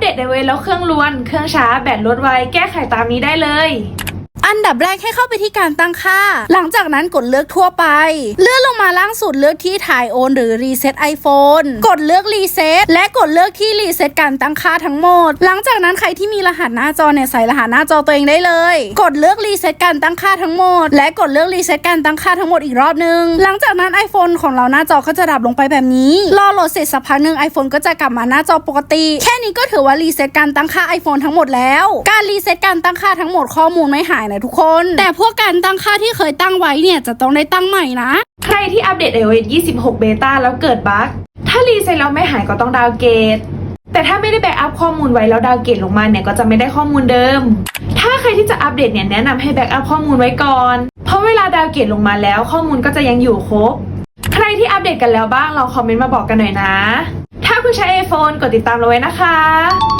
เดตไอเวแล้วเครื่องล้วน เครื่องช้าแบตลดไว แก้ไขตามนี้ได้เลย อันดับแรกให้เข้าไปที่การตั้งค่า หลังจากนั้นกดเลือกทั่วไป เลื่อนลงมาล่างสุดเลือกที่ถ่ายโอนหรือรีเซ็ต iPhone กดเลือกรีเซ็ตและกดเลือกที่รีเซ็ตการตั้งค่าทั้งหมด หลังจากนั้นใครที่มีรหัสหน้าจอเนี่ยใส่รหัสหน้าจอตัวเองได้เลย กดเลือกรีเซ็ตการตั้งค่าทั้งหมด และกดเลือกรีเซ็ตการตั้งค่าทั้งหมดอีกรอบนึง หลังจากนั้น iPhone ของเราหน้าจอก็จะดับลงไปแบบนี้ รอโหลดเสร็จสักพักหนึ่ง iPhone ก็จะกลับมาหน้าจอปกติ แค่นี้ก็ถือว่ารีเซ็ตการตั้งค่า iPhone ทั้งหมดแล้ว การรีเซ็ตการตั้งค่าทั้งหมดข้อมูลไม่หายนะทุกคน แต่พวกการตั้งค่าที่เคยตั้งไว้เนี่ยจะต้องได้ตั้งใหม่นะ ใครที่อัปเดต iOS 26เบต้าแล้วเกิดบั๊กถ้ารีเซ็ตแล้วไม่หายก็ต้องดาวน์เกรดแต่ถ้าไม่ได้แบ็กอัพข้อมูลไว้แล้วดาวน์เกรดลงมาเนี่ยก็จะไม่ได้ข้อมูลเดิม ถ้าใครที่จะอัปเดตเนี่ยแนะนำให้แบ็กอัพข้อมูลไว้ก่อน เพราะเวลาดาวน์เกรดลงมาแล้วข้อมูลก็จะยังอยู่ครบ ใครที่อัปเดตกันแล้วบ้างลองคอมเมนต์มาบอกกันหน่อยนะ ถ้าคุณใช้ iPhone กดติดตามเราไว้นะคะ